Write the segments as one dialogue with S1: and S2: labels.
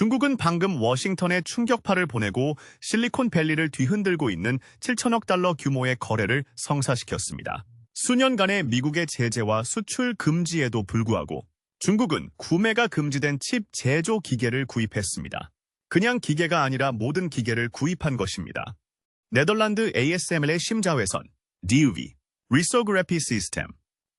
S1: 중국은 방금 워싱턴에 충격파를 보내고 실리콘밸리를 뒤흔들고 있는 7천억 달러 규모의 거래를 성사시켰습니다. 수년간의 미국의 제재와 수출 금지에도 불구하고 중국은 구매가 금지된 칩 제조 기계를 구입했습니다. 그냥 기계가 아니라 모든 기계를 구입한 것입니다. 네덜란드 ASML의 심자회선, DUV, 리소그래피 시스템,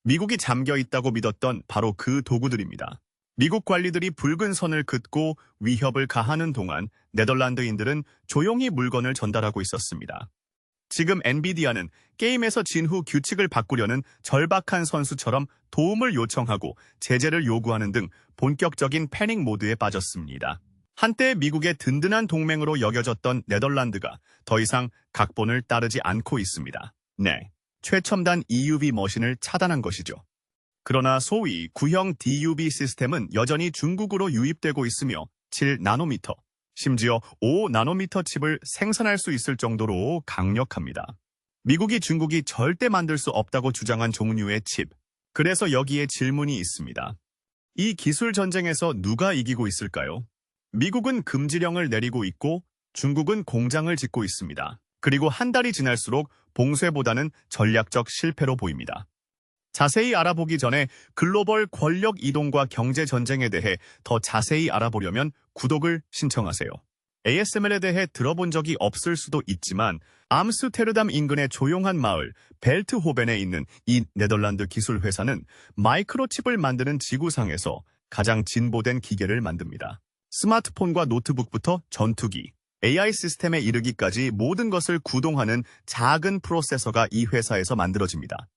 S1: 미국이 잠겨 있다고 믿었던 바로 그 도구들입니다. 미국 관리들이 붉은 선을 긋고 위협을 가하는 동안 네덜란드인들은 조용히 물건을 전달하고 있었습니다. 지금 엔비디아는 게임에서 진 후 규칙을 바꾸려는 절박한 선수처럼 도움을 요청하고 제재를 요구하는 등 본격적인 패닉 모드에 빠졌습니다. 한때 미국의 든든한 동맹으로 여겨졌던 네덜란드가 더 이상 각본을 따르지 않고 있습니다. 네, 최첨단 EUV 머신을 차단한 것이죠. 그러나 소위 구형 DUV 시스템은 여전히 중국으로 유입되고 있으며 7나노미터, 심지어 5나노미터 칩을 생산할 수 있을 정도로 강력합니다. 미국이 중국이 절대 만들 수 없다고 주장한 종류의 칩. 그래서 여기에 질문이 있습니다. 이 기술 전쟁에서 누가 이기고 있을까요? 미국은 금지령을 내리고 있고 중국은 공장을 짓고 있습니다. 그리고 한 달이 지날수록 봉쇄보다는 전략적 실패로 보입니다. 자세히 알아보기 전에 글로벌 권력 이동과 경제 전쟁에 대해 더 자세히 알아보려면 구독을 신청하세요. ASML에 대해 들어본 적이 없을 수도 있지만 암스테르담 인근의 조용한 마을 벨트호벤에 있는 이 네덜란드 기술 회사는 마이크로칩을 만드는 지구상에서 가장 진보된 기계를 만듭니다. 스마트폰과 노트북부터 전투기, AI 시스템에 이르기까지 모든 것을 구동하는 작은 프로세서가 이 회사에서 만들어집니다.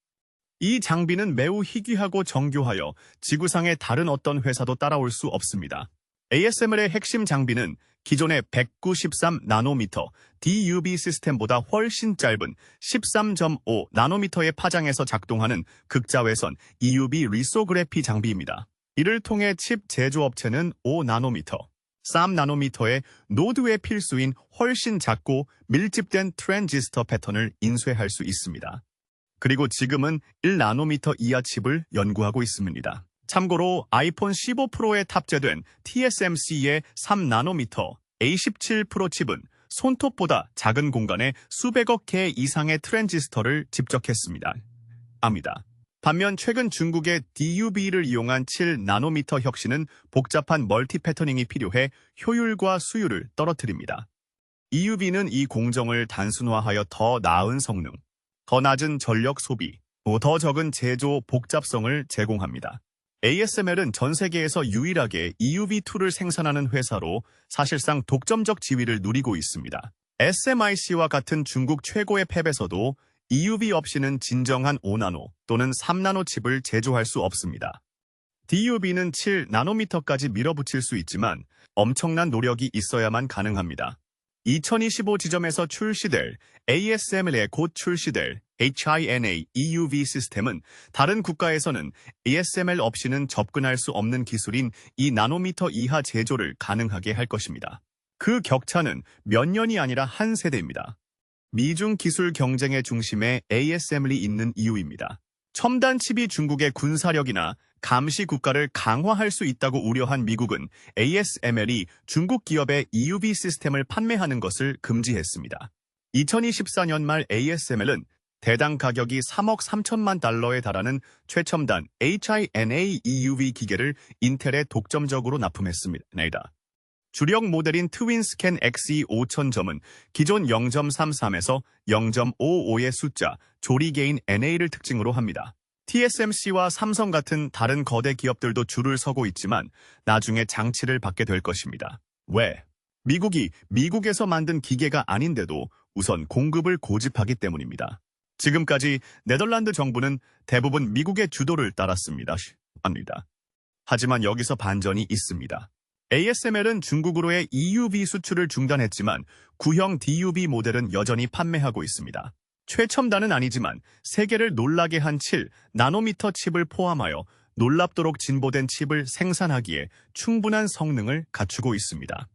S1: 이 장비는 매우 희귀하고 정교하여 지구상의 다른 어떤 회사도 따라올 수 없습니다. ASML의 핵심 장비는 기존의 193 나노미터 DUV 시스템보다 훨씬 짧은 13.5 나노미터의 파장에서 작동하는 극자외선 EUV 리소그래피 장비입니다. 이를 통해 칩 제조업체는 5 나노미터, 3 나노미터의 노드의 필수인 훨씬 작고 밀집된 트랜지스터 패턴을 인쇄할 수 있습니다. 그리고 지금은 1나노미터 이하 칩을 연구하고 있습니다. 참고로 아이폰 15 프로에 탑재된 TSMC의 3나노미터 A17 프로 칩은 손톱보다 작은 공간에 수백억 개 이상의 트랜지스터를 집적했습니다. 압니다. 반면 최근 중국의 DUV를 이용한 7나노미터 혁신은 복잡한 멀티 패터닝이 필요해 효율과 수율을 떨어뜨립니다. EUV는 이 공정을 단순화하여 더 나은 성능, 더 낮은 전력 소비, 더 적은 제조 복잡성을 제공합니다. ASML은 전 세계에서 유일하게 EUV2를 생산하는 회사로 사실상 독점적 지위를 누리고 있습니다. SMIC와 같은 중국 최고의 팹에서도 EUV 없이는 진정한 5나노 또는 3나노 칩을 제조할 수 없습니다. DUV는 7나노미터까지 밀어붙일 수 있지만 엄청난 노력이 있어야만 가능합니다. 2025 지점에서 출시될 ASML에 곧 출시될 HINA EUV 시스템은 다른 국가에서는 ASML 없이는 접근할 수 없는 기술인 2나노미터 이하 제조를 가능하게 할 것입니다. 그 격차는 몇 년이 아니라 한 세대입니다. 미중 기술 경쟁의 중심에 ASML이 있는 이유입니다. 첨단 칩이 중국의 군사력이나 감시 국가를 강화할 수 있다고 우려한 미국은 ASML이 중국 기업의 EUV 시스템을 판매하는 것을 금지했습니다. 2024년 말 ASML은 대당 가격이 3억 3천만 달러에 달하는 최첨단 HINA EUV 기계를 인텔에 독점적으로 납품했습니다. 주력 모델인 트윈스캔 XE 5000점은 기존 0.33에서 0.55의 숫자, 조리개인 NA를 특징으로 합니다. TSMC와 삼성 같은 다른 거대 기업들도 줄을 서고 있지만 나중에 장치를 받게 될 것입니다. 왜? 미국이 미국에서 만든 기계가 아닌데도 우선 공급을 고집하기 때문입니다. 지금까지 네덜란드 정부는 대부분 미국의 주도를 따랐습니다. 합니다. 하지만 여기서 반전이 있습니다. ASML은 중국으로의 EUV 수출을 중단했지만 구형 DUV 모델은 여전히 판매하고 있습니다. 최첨단은 아니지만 세계를 놀라게 한 7 나노미터 칩을 포함하여 놀랍도록 진보된 칩을 생산하기에 충분한 성능을 갖추고 있습니다.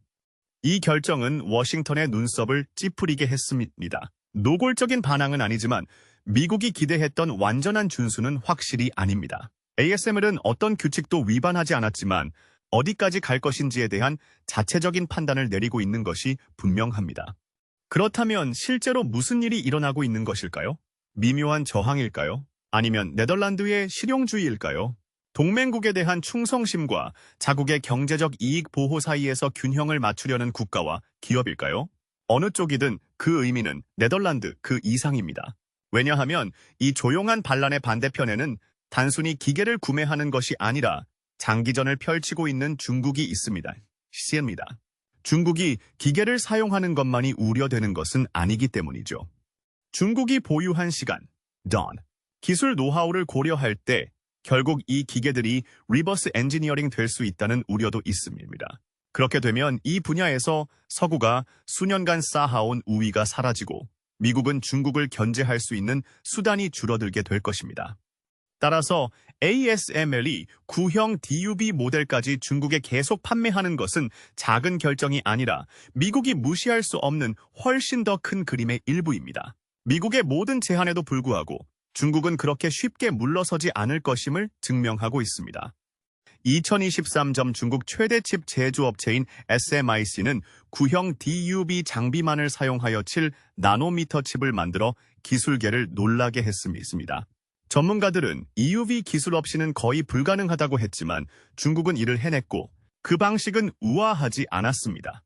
S1: 이 결정은 워싱턴의 눈썹을 찌푸리게 했습니다. 노골적인 반항은 아니지만 미국이 기대했던 완전한 준수는 확실히 아닙니다. ASML은 어떤 규칙도 위반하지 않았지만 어디까지 갈 것인지에 대한 자체적인 판단을 내리고 있는 것이 분명합니다. 그렇다면 실제로 무슨 일이 일어나고 있는 것일까요? 미묘한 저항일까요? 아니면 네덜란드의 실용주의일까요? 동맹국에 대한 충성심과 자국의 경제적 이익 보호 사이에서 균형을 맞추려는 국가와 기업일까요? 어느 쪽이든 그 의미는 네덜란드 그 이상입니다. 왜냐하면 이 조용한 반란의 반대편에는 단순히 기계를 구매하는 것이 아니라 장기전을 펼치고 있는 중국이 있습니다. 시입니다. 중국이 기계를 사용하는 것만이 우려되는 것은 아니기 때문이죠. 중국이 보유한 시간, don, 기술 노하우를 고려할 때 결국 이 기계들이 리버스 엔지니어링 될 수 있다는 우려도 있습니다. 그렇게 되면 이 분야에서 서구가 수년간 쌓아온 우위가 사라지고 미국은 중국을 견제할 수 있는 수단이 줄어들게 될 것입니다. 따라서 ASML이 구형 DUV 모델까지 중국에 계속 판매하는 것은 작은 결정이 아니라 미국이 무시할 수 없는 훨씬 더 큰 그림의 일부입니다. 미국의 모든 제한에도 불구하고 중국은 그렇게 쉽게 물러서지 않을 것임을 증명하고 있습니다. 2023점 중국 최대 칩 제조업체인 SMIC는 구형 DUV 장비만을 사용하여 7 나노미터 칩을 만들어 기술계를 놀라게 했습니다. 전문가들은 EUV 기술 없이는 거의 불가능하다고 했지만 중국은 이를 해냈고 그 방식은 우아하지 않았습니다.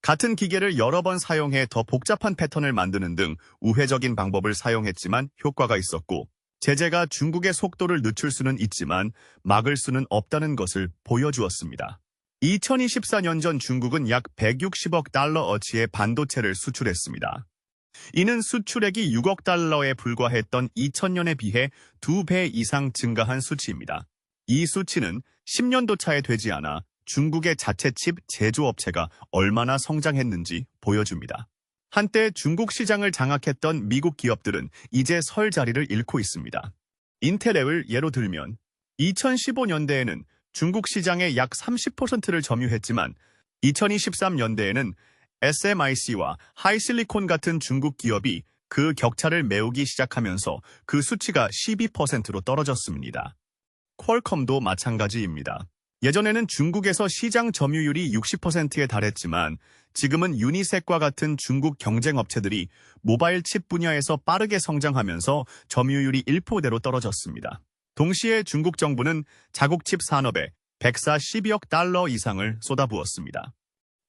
S1: 같은 기계를 여러 번 사용해 더 복잡한 패턴을 만드는 등 우회적인 방법을 사용했지만 효과가 있었고 제재가 중국의 속도를 늦출 수는 있지만 막을 수는 없다는 것을 보여주었습니다. 2024년 전 중국은 약 160억 달러 어치의 반도체를 수출했습니다. 이는 수출액이 6억 달러에 불과했던 2000년에 비해 2배 이상 증가한 수치입니다. 이 수치는 10년도 차에 되지 않아 중국의 자체 칩 제조업체가 얼마나 성장했는지 보여줍니다. 한때 중국 시장을 장악했던 미국 기업들은 이제 설 자리를 잃고 있습니다. 인텔앱을 예로 들면 2015년대에는 중국 시장의 약 30%를 점유했지만 2023년대에는 SMIC와 하이실리콘 같은 중국 기업이 그 격차를 메우기 시작하면서 그 수치가 12%로 떨어졌습니다. 퀄컴도 마찬가지입니다. 예전에는 중국에서 시장 점유율이 60%에 달했지만 지금은 유니셋과 같은 중국 경쟁 업체들이 모바일 칩 분야에서 빠르게 성장하면서 점유율이 1%대로 떨어졌습니다. 동시에 중국 정부는 자국 칩 산업에 140억 달러 이상을 쏟아부었습니다.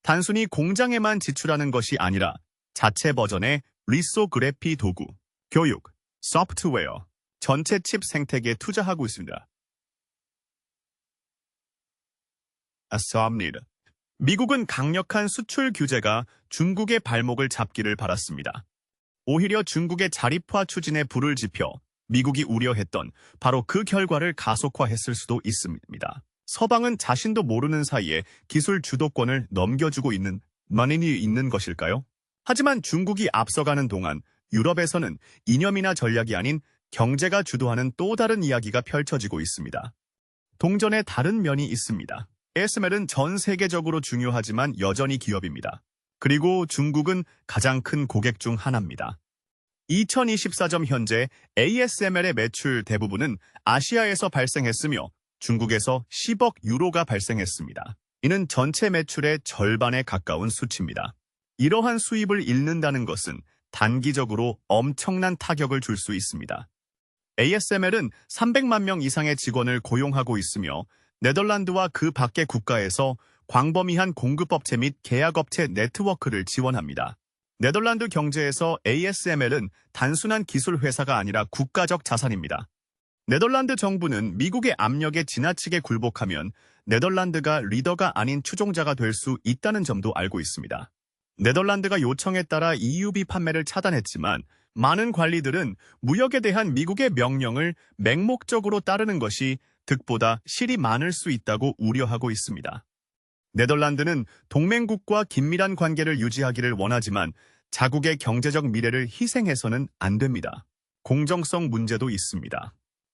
S1: 단순히 공장에만 지출하는 것이 아니라 자체 버전의 리소그래피 도구, 교육, 소프트웨어, 전체 칩 생태계에 투자하고 있습니다. 아싸합니다. 미국은 강력한 수출 규제가 중국의 발목을 잡기를 바랐습니다. 오히려 중국의 자립화 추진에 불을 지펴 미국이 우려했던 바로 그 결과를 가속화했을 수도 있습니다. 서방은 자신도 모르는 사이에 기술 주도권을 넘겨주고 있는 만인이 있는 것일까요? 하지만 중국이 앞서가는 동안 유럽에서는 이념이나 전략이 아닌 경제가 주도하는 또 다른 이야기가 펼쳐지고 있습니다. 동전의 다른 면이 있습니다. ASML은 전 세계적으로 중요하지만 여전히 기업입니다. 그리고 중국은 가장 큰 고객 중 하나입니다. 2024점 현재 ASML의 매출 대부분은 아시아에서 발생했으며 중국에서 10억 유로가 발생했습니다. 이는 전체 매출의 절반에 가까운 수치입니다. 이러한 수입을 잃는다는 것은 단기적으로 엄청난 타격을 줄 수 있습니다. ASML은 300만 명 이상의 직원을 고용하고 있으며 네덜란드와 그 밖의 국가에서 광범위한 공급업체 및 계약업체 네트워크를 지원합니다. 네덜란드 경제에서 ASML은 단순한 기술 회사가 아니라 국가적 자산입니다. 네덜란드 정부는 미국의 압력에 지나치게 굴복하면 네덜란드가 리더가 아닌 추종자가 될 수 있다는 점도 알고 있습니다. 네덜란드가 요청에 따라 EUB 판매를 차단했지만 많은 관리들은 무역에 대한 미국의 명령을 맹목적으로 따르는 것이 득보다 실이 많을 수 있다고 우려하고 있습니다. 네덜란드는 동맹국과 긴밀한 관계를 유지하기를 원하지만 자국의 경제적 미래를 희생해서는 안 됩니다. 공정성 문제도 있습니다.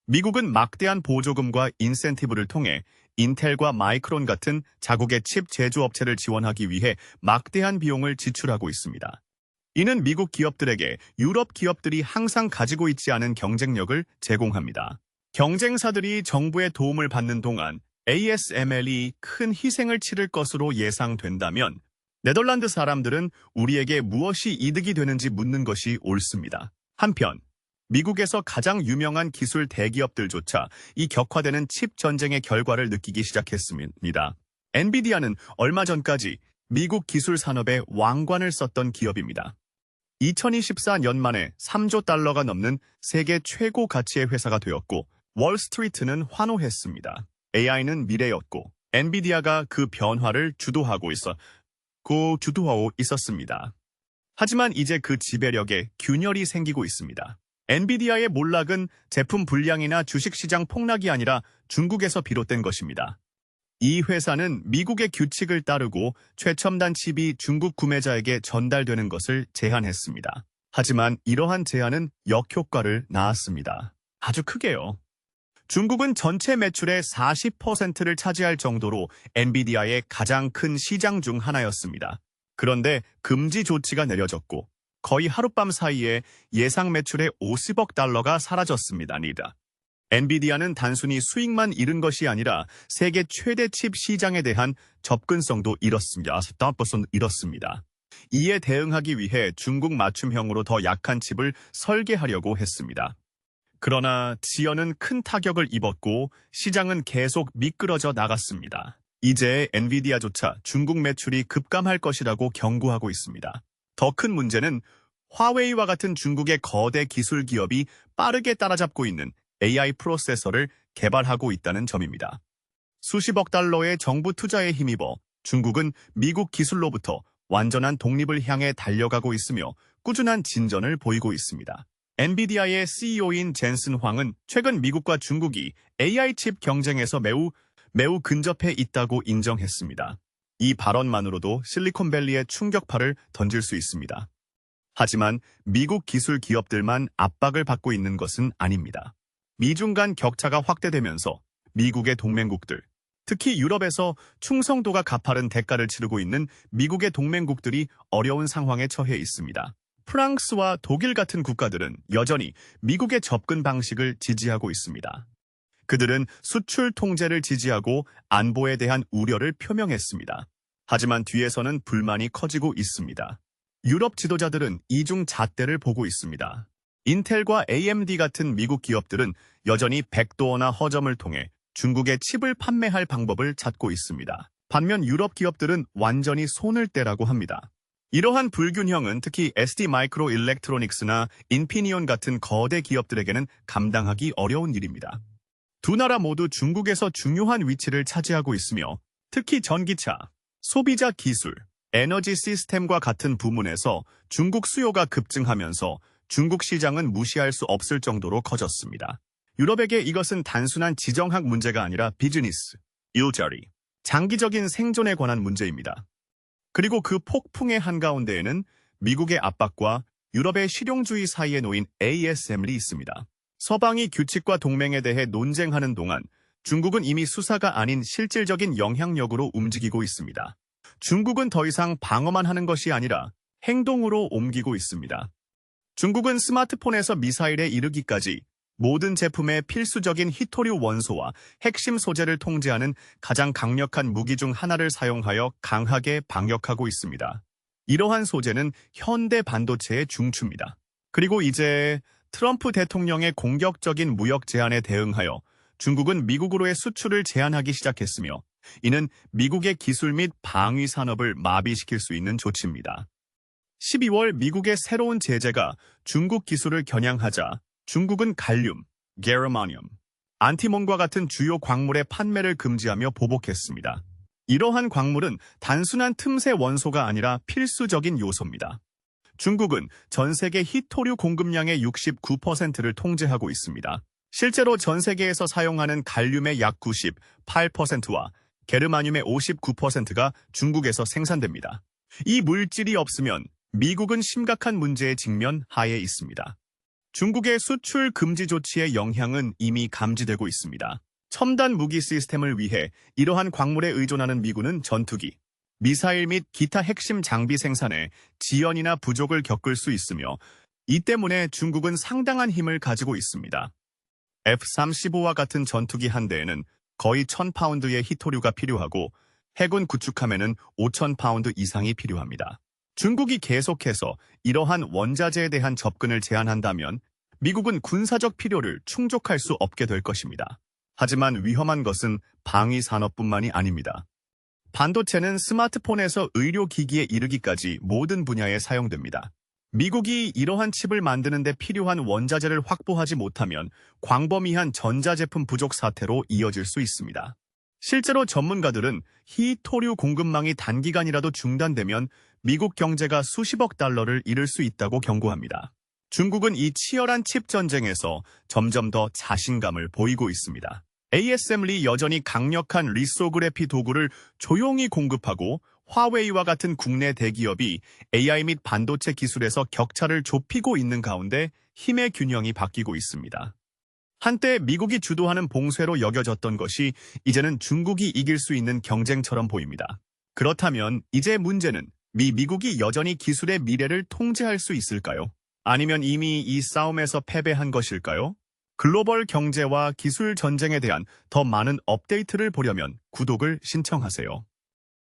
S1: 미국은 막대한 보조금과 인센티브를 통해 인텔과 마이크론 같은 자국의 칩 제조업체를 지원하기 위해 막대한 비용을 지출하고 있습니다. 이는 미국 기업들에게 유럽 기업들이 항상 가지고 있지 않은 경쟁력을 제공합니다. 경쟁사들이 정부의 도움을 받는 동안 ASML이 큰 희생을 치를 것으로 예상된다면 네덜란드 사람들은 우리에게 무엇이 이득이 되는지 묻는 것이 옳습니다. 한편 미국에서 가장 유명한 기술 대기업들조차 이 격화되는 칩 전쟁의 결과를 느끼기 시작했습니다. 엔비디아는 얼마 전까지 미국 기술 산업의 왕관을 썼던 기업입니다. 2024년 만에 3조 달러가 넘는 세계 최고 가치의 회사가 되었고 월스트리트는 환호했습니다. AI는 미래였고 엔비디아가 그 변화를 주도하고 있어 고 주도하고 있었습니다. 하지만 이제 그 지배력에 균열이 생기고 있습니다. 엔비디아의 몰락은 제품 불량이나 주식시장 폭락이 아니라 중국에서 비롯된 것입니다. 이 회사는 미국의 규칙을 따르고 최첨단 칩이 중국 구매자에게 전달되는 것을 제한했습니다. 하지만 이러한 제한은 역효과를 낳았습니다. 아주 크게요. 중국은 전체 매출의 40%를 차지할 정도로 엔비디아의 가장 큰 시장 중 하나였습니다. 그런데 금지 조치가 내려졌고 거의 하룻밤 사이에 예상 매출의 50억 달러가 사라졌습니다. 니다. 엔비디아는 단순히 수익만 잃은 것이 아니라 세계 최대 칩 시장에 대한 접근성도. 스타버슨 잃었습니다. 이에 대응하기 위해 중국 맞춤형으로 더 약한 칩을 설계하려고 했습니다. 그러나 지연은 큰 타격을 입었고 시장은 계속 미끄러져 나갔습니다. 이제 엔비디아조차 중국 매출이 급감할 것이라고 경고하고 있습니다. 더 큰 문제는 화웨이와 같은 중국의 거대 기술 기업이 빠르게 따라잡고 있는 AI 프로세서를 개발하고 있다는 점입니다. 수십억 달러의 정부 투자에 힘입어 중국은 미국 기술로부터 완전한 독립을 향해 달려가고 있으며 꾸준한 진전을 보이고 있습니다. 엔비디아의 CEO인 젠슨 황은 최근 미국과 중국이 AI 칩 경쟁에서 매우 매우 근접해 있다고 인정했습니다. 이 발언만으로도 실리콘밸리의 충격파를 던질 수 있습니다. 하지만 미국 기술 기업들만 압박을 받고 있는 것은 아닙니다. 미중 간 격차가 확대되면서 미국의 동맹국들, 특히 유럽에서 충성도가 가파른 대가를 치르고 있는 미국의 동맹국들이 어려운 상황에 처해 있습니다. 프랑스와 독일 같은 국가들은 여전히 미국의 접근 방식을 지지하고 있습니다. 그들은 수출 통제를 지지하고 안보에 대한 우려를 표명했습니다. 하지만 뒤에서는 불만이 커지고 있습니다. 유럽 지도자들은 이중 잣대를 보고 있습니다. 인텔과 AMD 같은 미국 기업들은 여전히 백도어나 허점을 통해 중국에 칩을 판매할 방법을 찾고 있습니다. 반면 유럽 기업들은 완전히 손을 떼라고 합니다. 이러한 불균형은 특히 SD 마이크로 일렉트로닉스나 인피니온 같은 거대 기업들에게는 감당하기 어려운 일입니다. 두 나라 모두 중국에서 중요한 위치를 차지하고 있으며 특히 전기차, 소비자 기술, 에너지 시스템과 같은 부문에서 중국 수요가 급증하면서 중국 시장은 무시할 수 없을 정도로 커졌습니다. 유럽에게 이것은 단순한 지정학 문제가 아니라 비즈니스, 일자리, 장기적인 생존에 관한 문제입니다. 그리고 그 폭풍의 한가운데에는 미국의 압박과 유럽의 실용주의 사이에 놓인 ASM이 있습니다. 서방이 규칙과 동맹에 대해 논쟁하는 동안 중국은 이미 수사가 아닌 실질적인 영향력으로 움직이고 있습니다. 중국은 더 이상 방어만 하는 것이 아니라 행동으로 옮기고 있습니다. 중국은 스마트폰에서 미사일에 이르기까지 모든 제품의 필수적인 히토류 원소와 핵심 소재를 통제하는 가장 강력한 무기 중 하나를 사용하여 강하게 방역하고 있습니다. 이러한 소재는 현대 반도체의 중추입니다. 그리고 이제 트럼프 대통령의 공격적인 무역 제한에 대응하여 중국은 미국으로의 수출을 제한하기 시작했으며 이는 미국의 기술 및 방위 산업을 마비시킬 수 있는 조치입니다. 12월 미국의 새로운 제재가 중국 기술을 겨냥하자 중국은 갈륨, 게르마늄, 안티몬과 같은 주요 광물의 판매를 금지하며 보복했습니다. 이러한 광물은 단순한 틈새 원소가 아니라 필수적인 요소입니다. 중국은 전 세계 히토류 공급량의 69%를 통제하고 있습니다. 실제로 전 세계에서 사용하는 갈륨의 약 98%와 게르마늄의 59%가 중국에서 생산됩니다. 이 물질이 없으면 미국은 심각한 문제에 직면하에 있습니다. 중국의 수출 금지 조치의 영향은 이미 감지되고 있습니다. 첨단 무기 시스템을 위해 이러한 광물에 의존하는 미군은 전투기, 미사일 및 기타 핵심 장비 생산에 지연이나 부족을 겪을 수 있으며 이 때문에 중국은 상당한 힘을 가지고 있습니다. F-35와 같은 전투기 한 대에는 거의 1000파운드의 히토류가 필요하고 해군 구축함에는 5000파운드 이상이 필요합니다. 중국이 계속해서 이러한 원자재에 대한 접근을 제한한다면 미국은 군사적 필요를 충족할 수 없게 될 것입니다. 하지만 위험한 것은 방위 산업뿐만이 아닙니다. 반도체는 스마트폰에서 의료기기에 이르기까지 모든 분야에 사용됩니다. 미국이 이러한 칩을 만드는 데 필요한 원자재를 확보하지 못하면 광범위한 전자제품 부족 사태로 이어질 수 있습니다. 실제로 전문가들은 히토류 공급망이 단기간이라도 중단되면 미국 경제가 수십억 달러를 잃을 수 있다고 경고합니다. 중국은 이 치열한 칩 전쟁에서 점점 더 자신감을 보이고 있습니다. ASML이 여전히 강력한 리소그래피 도구를 조용히 공급하고 화웨이와 같은 국내 대기업이 AI 및 반도체 기술에서 격차를 좁히고 있는 가운데 힘의 균형이 바뀌고 있습니다. 한때 미국이 주도하는 봉쇄로 여겨졌던 것이 이제는 중국이 이길 수 있는 경쟁처럼 보입니다. 그렇다면 이제 문제는 미 미국이 여전히 기술의 미래를 통제할 수 있을까요? 아니면 이미 이 싸움에서 패배한 것일까요? 글로벌 경제와 기술 전쟁에 대한 더 많은 업데이트를 보려면 구독을 신청하세요.